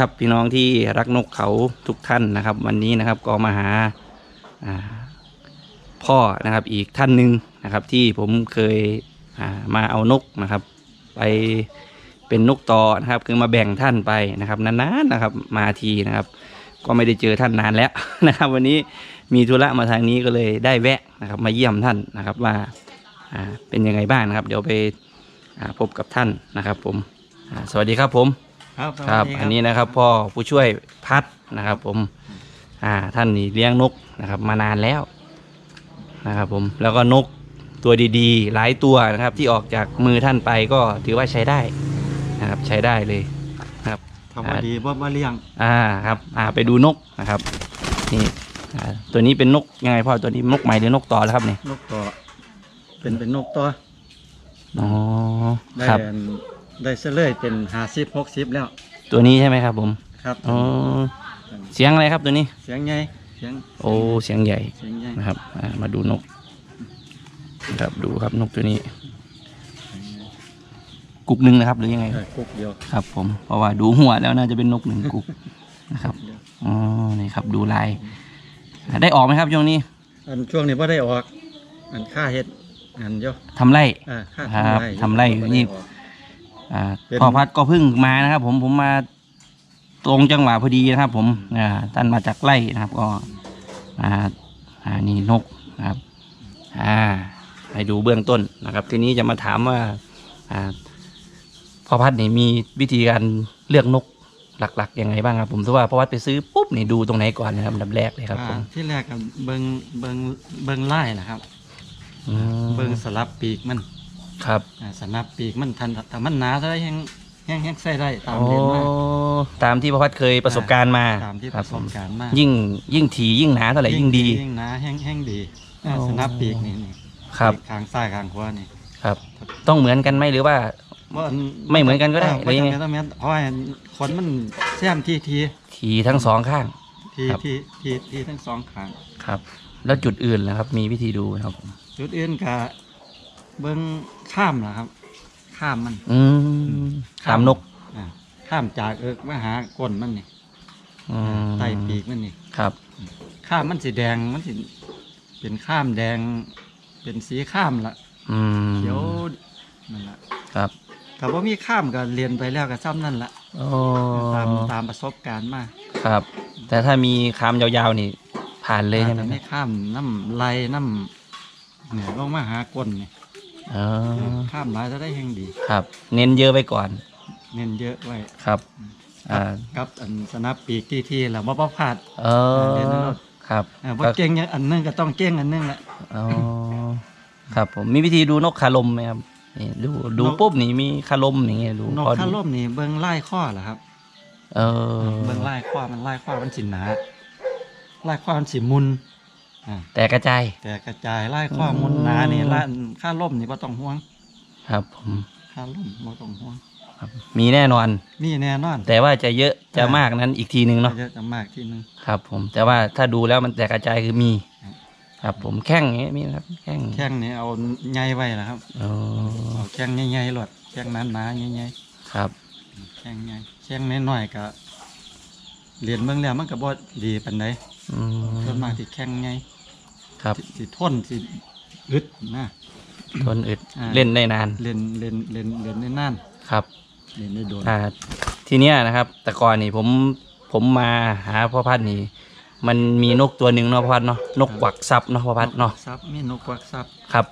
ครับ พี่น้องที่รักนกเขาทุกท่านนะครับ วันนี้นะครับก็มาหาพ่อนะครับอีกท่านหนึ่งนะครับ ที่ผมเคยมาเอานกนะครับ ไปเป็นนกต่อนะครับ คือมาแบ่งท่านไปนะครับนานๆนะครับ มาทีนะครับ ก็ไม่ได้เจอท่านนานแล้วนะครับ วันนี้มีธุระมาทางนี้ก็เลยได้แวะนะครับ มาเยี่ยมท่านนะครับว่าเป็นยังไงบ้างนะครับ เดี๋ยวไปพบกับท่านนะครับ ผมสวัสดีครับผม ครับครับ อันนี้นะครับพ่อผู้ช่วยพัดนะครับ ผม อ่า ท่านนี่เลี้ยงนกนะครับ มานานแล้วนะครับ ผม แล้วก็นกตัวดีๆ หลายตัวนะครับ ที่ออกจากมือท่านไปก็ถือว่าใช้ได้นะครับ ใช้ได้เลยนะครับทำมาดีบ่มาเลี้ยง อ่าครับ อ่าไปดูนกนะครับ นี่อ่าตัวนี้เป็นนกยังไงพ่อตัวนี้นกใหม่หรือนกต่อแล้วครับเนี่ยนกต่อ เป็นเป็นนกต่ออ๋อได้ครับอัน ได้เสลยเป็นห้าสิบหกสิบแล้วตัวนี้ใช่ไหมครับ ผมครับอ๋อเสียงอะไรครับตัวนี้ เสียงใหญ่เสียงโอ้เสียงใหญ่เสียงใหญ่นะครับอ่ามาดูนกนะครับดูครับนกตัวนี้กุกหนึ่งนะครับหรือยังไงเออกุกเดียวครับ ผมเพราะว่าดูหัวแล้วน่าจะเป็นนกหนึ่งกุกนะครับเดียวอ๋อนี่ครับดูลายอ่าได้ออกไหมครับช่วงนี้ อันช่วงนี้บ่ได้ออก อันค่าเฮ็ดอันเดียวทำไรอ่าค่าครับทำไรทำไร่บ่นี่ด้ ออกอ่าเป็น พ่อพัดก็เพิ่งมานะครับผมผมมาตรงจังหวะพอดีนะครับ ผมอ่าท่านมาจากไร่นะครับ ก็อ่าอ่านี่นกนะครับ อ่าให้ดูเบื้องต้นนะครับ ทีนี้จะมาถามว่าอ่าพ่อพัดนี่มีวิธีการเลือกนกหลักๆยังไงบ้างครับ ผมถือว่าพ่อพัดไปซื้อปุ๊บนี่ดูตรงไหนก่อนนะครับอันดับแรกเลยครับอ่าผมที่แรกก็เบิ่งเบิ่งเบิ่งไล่นะครับ อืมเบิ่งสลับปีกมัน ครับอ่าสลับปีกมันทันถ้ามันหนาเท่าไรแห้งแห้งแห้งใส่ได้ตามโอ้เรียนมา ตามที่พ่อพัดเคยประสบการณ์มาตามที่คปรับระสผมบการณ์มายิ่งยิ่งถี่ยิ่งหนาเท่าไหร่ยิ่งดี ยิ่งหนาแห้งแห้งดีอ่าโอ้สนับปีกนี่นี่ครับปีกข้างซ้ายข้างขวานี่ครับ ต้องเหมือนกันไหมหรือว่า ว่าไม่เหมือนกันก็ได้าหรือยังไงม่จำเป็นต้องแม่นเพราะว่าขนมันแซมทีทีถี่ทั้งสองข้าง ทีครับ ทีทีทีทั้งสองข้าง ครับ แล้วจุดอื่นนะครับ มีวิธีดูไหมครับผม จุดอื่นก็ เบิ้งข้ามนะครับ ข้ามมัน อืมตามนกอ่าข้ามจากเอิกมาหาก้นมันนี่อืมไตปีกมันนี่ครับ ข้ามมันสีแดงมันสิเป็นข้ามแดง เป็นสีข้ามละอืมเขียวนั่นละครับถ้าว่ามีข้ามก็เรียนไปแล้วก็ซ้ำนั่นละโอ้ตามตามประสบการณ์มาครับ แต่ถ้ามีคามยาวๆนี่ ผ่านเลยใช่ไหมแต่ไม่ข้ามน้ำไหลน้ำเนี่ยลงมาหาก้นนี่ อ๋อข้ามหลายจะได้แห่งดี ครับ เน้นเยอะไปก่อน เน้นเยอะไว้ครับอ่ากับอันสนับปีกที่ที่แล้วบ่บ่พลาดเออเรียนในรถครับอ่าบ่เก่งอย่างอันหนึงก็ต้องเก่งอันหนึงแหละอ๋อครับผมมีวิธีดูนกคาลมไหมครับนี่ดูดูนกปุ๊บนี่มีคาลมอย่างเงี้ยดูนกพอดูข้าล่มนี่เบิ่งไล่ข้อเหรอครับ เออ เบิ่งไล่ข้อมันไล่ข้อมันสิหนาไล่ข้อมันสิมุน อ่า แต่กระจาย แต่กระจายไล่ข้อมุนหนานี่ไล่ข้าล่มนี่บ่ต้องห่วง ครับผมข้าล่มบ่ต้องห่วง ครับ มีแน่นอนนี่แน่นอน แต่ว่าจะเยอะจะอ่ามมากนั้นอีกทีนึงเนาะ เยอะจะมากที่นึงครับ ผม แต่ว่าถ้าดูแล้วมันแตกกระจายคือมี ครับครับผมแข้งอย่างเงี้ยมีนะครับ แข้ง แข้งนี่เอาใหญ่ไว้ล่ะครับอ๋อเอาแข้งใหญ่ๆหลดแข้งหนาๆใหญ่ครับๆแข้งใหญ่แข้งน้อยๆก็เรียนเบิ่งแล้วมันก็บ่ดีปานใดอื ส่วนมมากที่แข้งใหญ่ครับสิสิทนสิอึดนะทนอึดอ่าเล่นได้นาน เล่นเล่นเล่นเล่นได้นานครับเล่นได้โดนอ่าทีเนี้ยนะครับ แต่ก่อนนี่ผมผมมาหาพ่อพัดนี่มันมีนกตัวหนึ่งเนาะพ่อพัดเนาะนกกวักซับเนาะพ่อพัดเนาะซับมีนกกวักซับครับ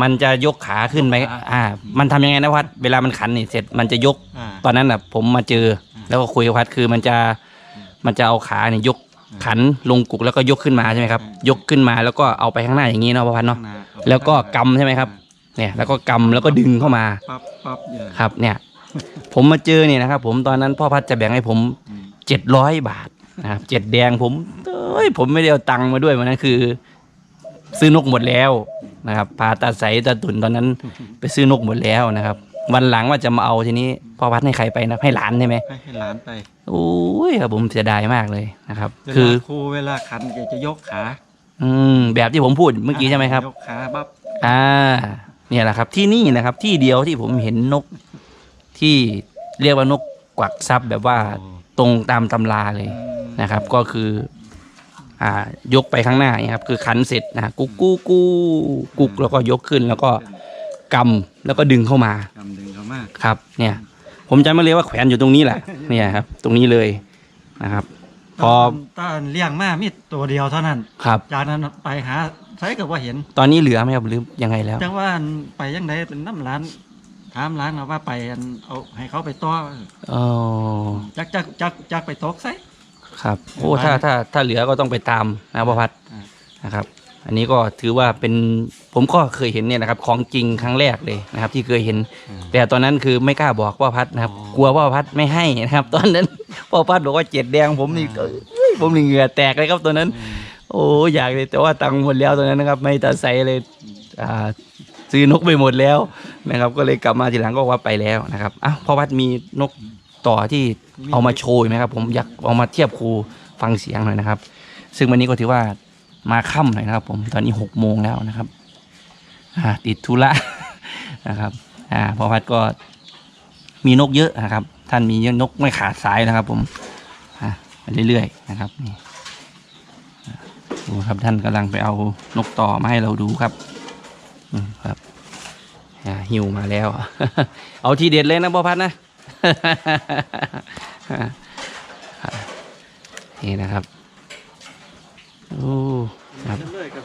มันจะยกขาขึ้นไปยกขาอ่า มันทำยังไงนะพัดเวลามันขันนี่เสร็จมันจะยกอ่าตอนนั้นอะผมมาเจอ แล้วก็คุยกับพัดคือมันจะมันจะเอาขาเนี่ยยก ขันลงกุกแล้วก็ยกขึ้นมาใช่ไหมครับ ยกขึ้นมาแล้วก็เอาไปข้างหน้าอย่างนี้เนาะพ่อพัดเนาะข้งหน้าแล้วก็กำใช่ไหมครับ เนี่ย แล้วก็กำแล้วก็ดึงเข้ามาปั๊บปั๊บเยอะครับ เนี่ย ผมมาเจอเนี่ยนะครับ ผมตอนนั้นพ่อพัดจะแบ่งให้ผมอืมเจ็ดร้อยบาทนะครับเจ็ดแดงผมเอ้ยผมไม่ได้เอาตังค์มาด้วยวันนั้นคือ ซื้อนกหมดแล้วนะครับพาตาใสตาตุนตอนนั้นไปซื้อนกหมดแล้วนะครับ วันหลังว่าจะมาเอาทีนี้พ่อพัดให้ใครไปนะให้หลานใช่ไหมให้ให้หลานไปโอ้ยครับผมเสียดายมากเลยนะครับเวคือลาครูเวลาขันแกจะยกขาอืมแบบที่ผมพูดเมื่อกี้ใช่ไหมครับ ยกขาปั๊บอ่า เนี่ยแหละครับที่นี่นะครับ ที่เดียวที่ผมเห็นนกที่เรียกว่านกกวักซับแบบว่าตรงตามตำราเลยนะครับ ก็คือ อ่ายกไปข้างหน้าเนี่ยครับ คือขันเสร็จนะกุ๊กกู้กู้กุ๊กแล้วก็ยกขึ้นแล้วก็ กำแล้วก็ดึงเข้ามากำดึงเขามากครับเนี่ย ผมจำไม่เลยว่าแขวนอยู่ตรงนี้แหละ เนี่ยครับ ตรงนี้เลยนะครับ พอตอนเลี้ยงมามีตัวเดียวเท่านั้นครับ จากนั้นไปหาใช้กับว่าเห็น ตอนนี้เหลือไหมครับหรือยังไงแล้วจังว่าไปยังไงเป็นน้ำร้านถามร้านเขาว่าไปอันเอาให้เขาไปต่ออ๋อจักจักจักจักไปตกใส่ครับ โอ้ถ้าถ้าถ้าเหลือก็ต้องไปตามนะประพัดอ่านะครับ อันนี้ก็ถือว่าเป็นผมก็เคยเห็นเนี่ยนะครับ ของจริงครั้งแรกเลยนะครับ ที่เคยเห็น แต่ตอนนั้นคือไม่กล้าบอกพ่อพัดนะครับ กลัวพ่อพัดไม่ให้นะครับ ตอนนั้นพ่อพัดบอกว่าเจ็ดแดงผมนี่เอ้ยผมนี่เหงื่อแตกเลยครับตอนนั้น โอ้อยากเลยแต่ว่าตังค์หมดแล้วตอนนั้นนะครับ ไม่ตัดใส่เลยอ่าซื้อนกไปหมดแล้วนะครับ ก็เลยกลับมาทีหลังก็ว่าไปแล้วนะครับอ้าวพ่อพัดมีนกต่อที่เอามาโชว์ไหมครับ ผมอยากเอามาเทียบครูฟังเสียงหน่อยนะครับ ซึ่งวันนี้ก็ถือว่า มาค่ำหน่อยนะครับผมตอนนี้หกโมงแล้วนะครับอ่าติดธุระนะครับอ่าพ่อพัดก็มีนกเยอะนะครับ ท่านมีเยอะนกไม่ขาดสายนะครับ ผมอ่าไปเรื่อยๆนะครับนี่ดูครับท่านกำลังไปเอานกต่อมาให้เราดูครับอืมครับอ่าหิวมาแล้ว เอาทีเด็ดเลยนะพ่อพัดนะนี่นะครับ โอ้ครับเรื่อยๆกับ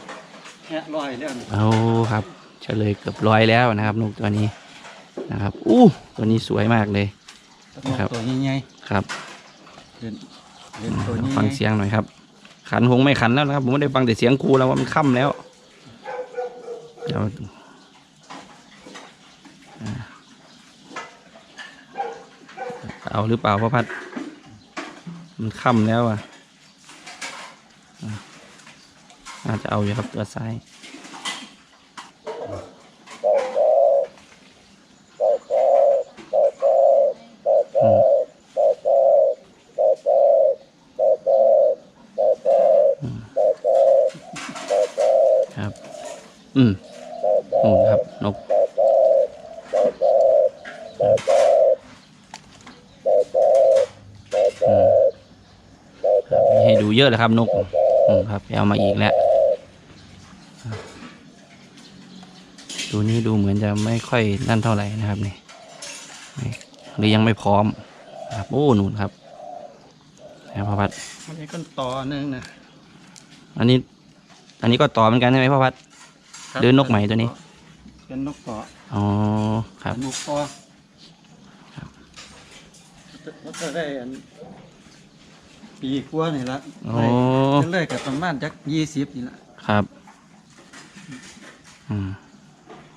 แหะลอยแล้วนี่เอาครับเฉลยเกือบร้อยแล้วนะครับนกตัวนี้นะครับอู้ตัวนี้สวยมากเลยครับตัวใหญ่ครับๆเล่นเล่นตัวใหญ่ๆฟังเสียงหน่อยครับ ขันคงไม่ขันแล้วนะครับผมไม่ได้ฟังแต่เสียงครูแล้วว่ามันค่ำแล้วเดี๋ยวอ่าเอาหรือเปล่าพ่อพัด มันค่ำแล้วอะอะ น่าจะเอาอยู่ครับตัวซ้ายครับ อืมนู่นครับ นกให้ดูเยอะเลยครับนกอืมครับเอามาอีกแล้วครับ ตัวนี้ดูเหมือนจะไม่ค่อยนั่นเท่าไหร่นะครับนี่นี่หรือยังไม่พร้อมครับโอ้นู่นครับนะครับพ่อพัดอันนี้ก็ต่อหนึงนะอันนี้ อันนี้ก็ต่อเหมือนกันใช่ไหมพ่อพัดครับหรือนกไหมตัวนี้ เป็นนกต่ออ๋อครับนกต่อครับแล้วก็ได้อันปีกว่านี่ละโอ้ได้เรื่อยๆกับประมาณจักยี่สิบนี่ละครับ อืม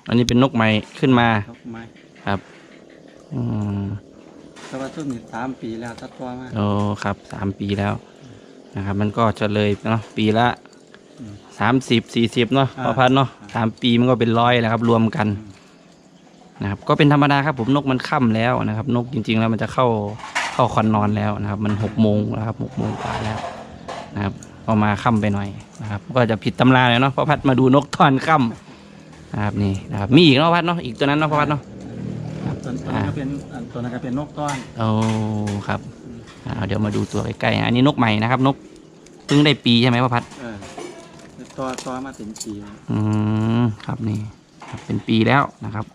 อันนี้เป็นนกใหม่ขึ้นมาครับไม้ครับอืมแต่ว่าช่วงนี้สามปีแล้วตัดตัวมา โอ้ครับสามปีแล้วนะครับ มันก็จะเลยเนาะปีละอืมสามสิบสี่สิบเนาะอ่า พอพันเนาะสามปีมันก็เป็นร้อยแล้วครับ รวมกันนะครับ ก็เป็นธรรมดาครับ ผมนกมันค่ำแล้วนะครับ นกจริง ๆ แล้วมันจะเข้าเข้าคอนนอนแล้วนะครับ มันหกโมงแล้วครับหกโมงกว่าแล้วนะครับพอมาค่ำไปหน่อยนะครับ ก็จะผิดตำราเลยเนาะพอพัดมาดูนกตอนค่ำนะ ครับนี่นะครับมีอีกเนาะพัดเนาะอีกตัวนั้นเนาะพอพัดเนาะตัวตัวนั้นก็เป็นอันตัวนั้นก็เป็นนกต้อนโอ้ครับอ่าเดี๋ยวมาดูตัวใกล้ๆอันนี้นกใหม่นะครับ นกเพิ่งได้ปีใช่ไหมพ่อพัดเออตัวตัวมาถึงปีแล้วอืมครับนี่ครับเป็นปีแล้วนะครับ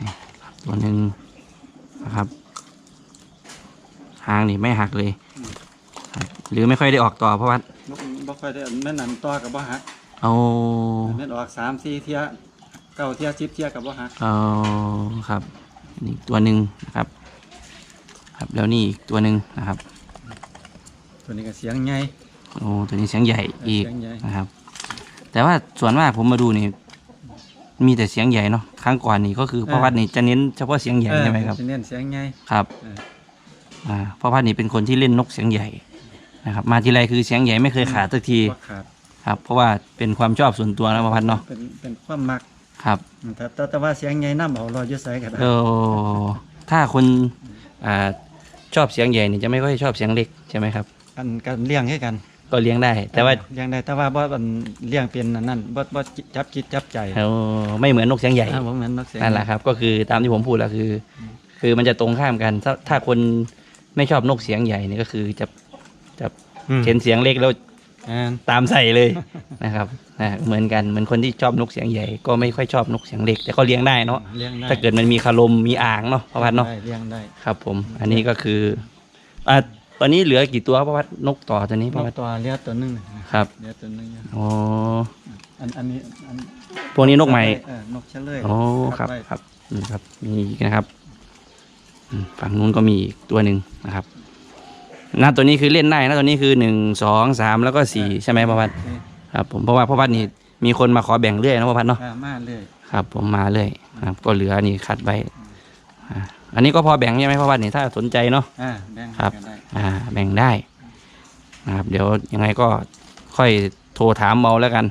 นี่ครับตัวหนึ่งนะครับหางนี่ไม่หักเลยครับหรือไม่ค่อยได้ออกต่อเพราะว่านกบ่ค่อยได้แม่นอันตัวกับบ่หัก เอาแม่นออกสามสี่เที่ยเก้าเที่ยสิบเที่ยกับบ่หักเอาครับนี่ตัวหนึ่งนะครับ ครับแล้วนี่อีกตัวหนึ่งนะครับ ตัวนี้ก็เสียงใหญ่โอ้ตัวนี้เสียงใหญ่อีกเสียงใหญ่นะครับ แต่ว่าส่วนมากผมมาดูนี่มีแต่เสียงใหญ่เนาะครั้งก่อนนี่ก็คือพ่อพัดนี่จะเน้นเฉพาะเสียงใหญ่ใช่ไหมครับเออสิเน้นเสียงใหญ่ครับเอออ่าพ่อพัดนี่เป็นคนที่เล่นนกเสียงใหญ่นะครับ มาทีไรคือเสียงใหญ่ไม่เคยขาดสักทีบ่ขาด ครับ เพราะว่าเป็นความชอบส่วนตัวนะพ่อพัดเนาะเป็นเป็นความมักครับแต่แต่แต่ว่าเสียงใหญ่นำเอารออยู่ไสก็ได้เออถ้าคนอ่าชอบเสียงใหญ่นี่จะไม่ค่อยชอบเสียงเล็กใช่ไหมครับกันกันเลี้ยงให้กัน ก็เลี้ยงได้ แต่ว่าเลี้ยงได้แต่ว่าบ่อันเลี้ยงเป็นอันนั้นบ่บ่จับจิตจับใจเออไม่เหมือนนกเสียงใหญ่อ่าบ่เหมือนนกเสียงนั่นแหละครับ ก็คือตามที่ผมพูดแล้วคือ คือมันจะตรงข้ามกัน ถ้าถ้าคนไม่ชอบนกเสียงใหญ่นี่ก็คือจะจะอืมเห็นเสียงเล็กแล้วแม่น ตามใส่เลยนะครับนะเหมือนกันเหมือนคนที่ชอบนกเสียงใหญ่ก็ไม่ค่อยชอบนกเสียงเล็ก แต่ก็เลี้ยงได้เนาะเลี้ยงได้ถ้าเกิดมันมีคารมมีอ่างเนาะพระพัดเนาะได้เลี้ยงได้ครับ ผม อันนี้ก็คืออ่าตอนนี้เหลือกี่ตัวพระพัดนกต่อตัวนี้พนระกพัดตัวเลี้ยงตัวหนึงนะครับเลี้ยงตัวหนึงนะอ๋ออันอันนี้อันพวกนี้นกใหม่เออนกเฉลยอ๋อครับไว้ครับนี่ครับมีอีกนะครับอืมฝั่งนู้นก็มีอีกตัวหนึ่งนะครับ หน้าตัวนี้คือเล่นได้นะตัวนี้คือหนึ่งสองสามแล้วก็สี่ใช่ไหมพระพัดนี่ครับผมเพราะว่าพระพัดนี่มีคนมาขอแบ่งเรื่อยนะพระพัดเนาะอ่ามาเลยครับ ผมมาเลยนะครับก็เหลือนี่คัดไว้อ่าอันนี้ก็พอแบ่งใช่ไหมพระพัดนี่ถ้าสนใจเนาะอ่าแบ่งครับกันได้อ่าแบ่งได้นะครับเดี๋ยวยังไงก็ค่อยโทรถามเมาแล้วกัน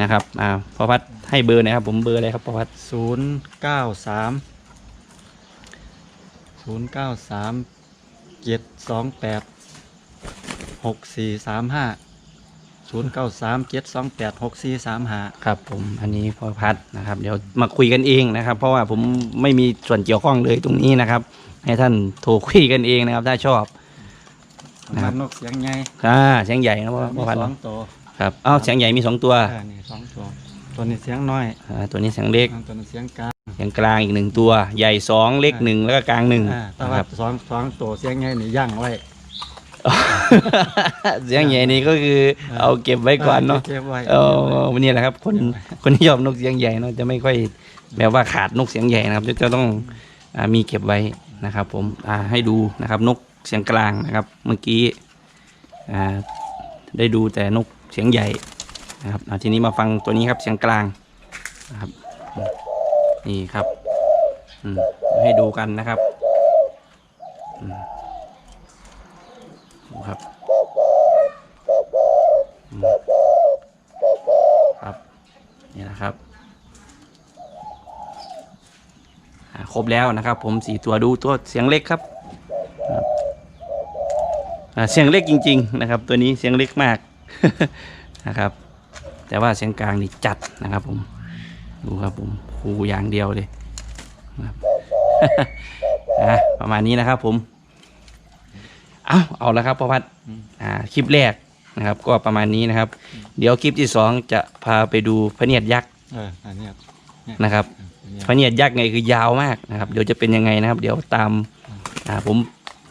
นะครับอ่าพระพัดให้เบอร์หนะครับผมเบอร์อะไรครับพระพัดศูนย์เก้าสามศูนย์เก้าสามเจ็ดสองแปด หกสี่สามห้าศูนย์เก้าสามเจ็ดสองแปดหกสี่สามห้าครับผมอันนี้พ่อพัดนะครับ เดี๋ยวมาคุยกันเองนะครับ เพราะว่าผมไม่มีส่วนเกี่ยวข้องเลยตรงนี้นะครับ ให้ท่านโทรคุยกันเองนะครับ ถ้าชอบ นะครับมันนกเสียงใหญ่อ่าเสียงใหญ่นะพ่อมีพ่อพัดสอเนาะงตัวครับอ้าวเสียงใหญ่มีสองตัวอ่านี่สองตัวตัวนี้เสียงน้อยอ่าตัวนี้เสียงเล็กอ่าตัวนี้เสียงกลางเสียงกลางอีกหนึ่งตัว ใหญ่สองเล็กหนึ่งแล้วก็กลางหนึ่งอ่าแต่นะว่าครับสองสองตัวเสียงใหญ่นี่ย่างไว้ เสียงใหญ่นี้ก็คือเอาเก็บไว้ก่อนเนาะเก็บไว้เออวันนี้แหละครับ คนคนที่ชอบนกเสียงใหญ่เนาะจะไม่ค่อยแบบว่าขาดนกเสียงใหญ่นะครับ จะจะต้องอ่ามีเก็บไว้นะครับ ผมอ่าให้ดูนะครับ นกเสียงกลางนะครับ เมื่อกี้อ่าได้ดูแต่นกเสียงใหญ่นะครับอ่าทีนี้มาฟังตัวนี้ครับเสียงกลางนะครับ นี่ครับอืมให้ดูกันนะครับอืมดู ครับ ครับ นี่นะครับครบแล้วนะครับ ผมสี่ตัวดูตัวเสียงเล็กครับเสียงเล็กจริง ๆ นะครับ ตัวนี้เสียงเล็กมากนะครับ แต่ว่าเสียงกลางนี่จัดนะครับผมดูครับผมคูอย่างเดียวเลยนะประมาณนี้นะครับผม เอาเอาละครับพ่อพัดอ่าคลิปแรกนะครับ ก็ประมาณนี้นะครับ เดี๋ยวคลิปที่สองจะพาไปดูพระเนียดยักษ์เอออันเนี้ยนะครับอันเนี้ยพระเนียดยักษ์ไงคือยาวมากนะครับ เดี๋ยวจะเป็นยังไงนะครับ เดี๋ยวตามอ่าผม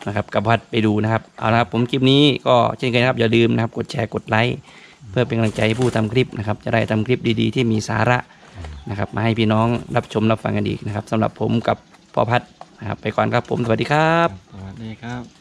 นะครับกับพัดไปดูนะครับเอาละครับผมคลิปนี้ก็เช่นเคยนะครับอย่าลืมนะครับ กดแชร์กดไลค์เพื่อเป็นกำลังใจให้ผู้ทำคลิปนะครับ จะได้ทำคลิปดีๆ ที่มีสาระนะครับ มาให้พี่น้องรับชมรับฟังกันอีกนะครับสำหรับผมกับพ่อพัดนะครับไปก่อนครับผมสวัสดีครับสวัสดีครับ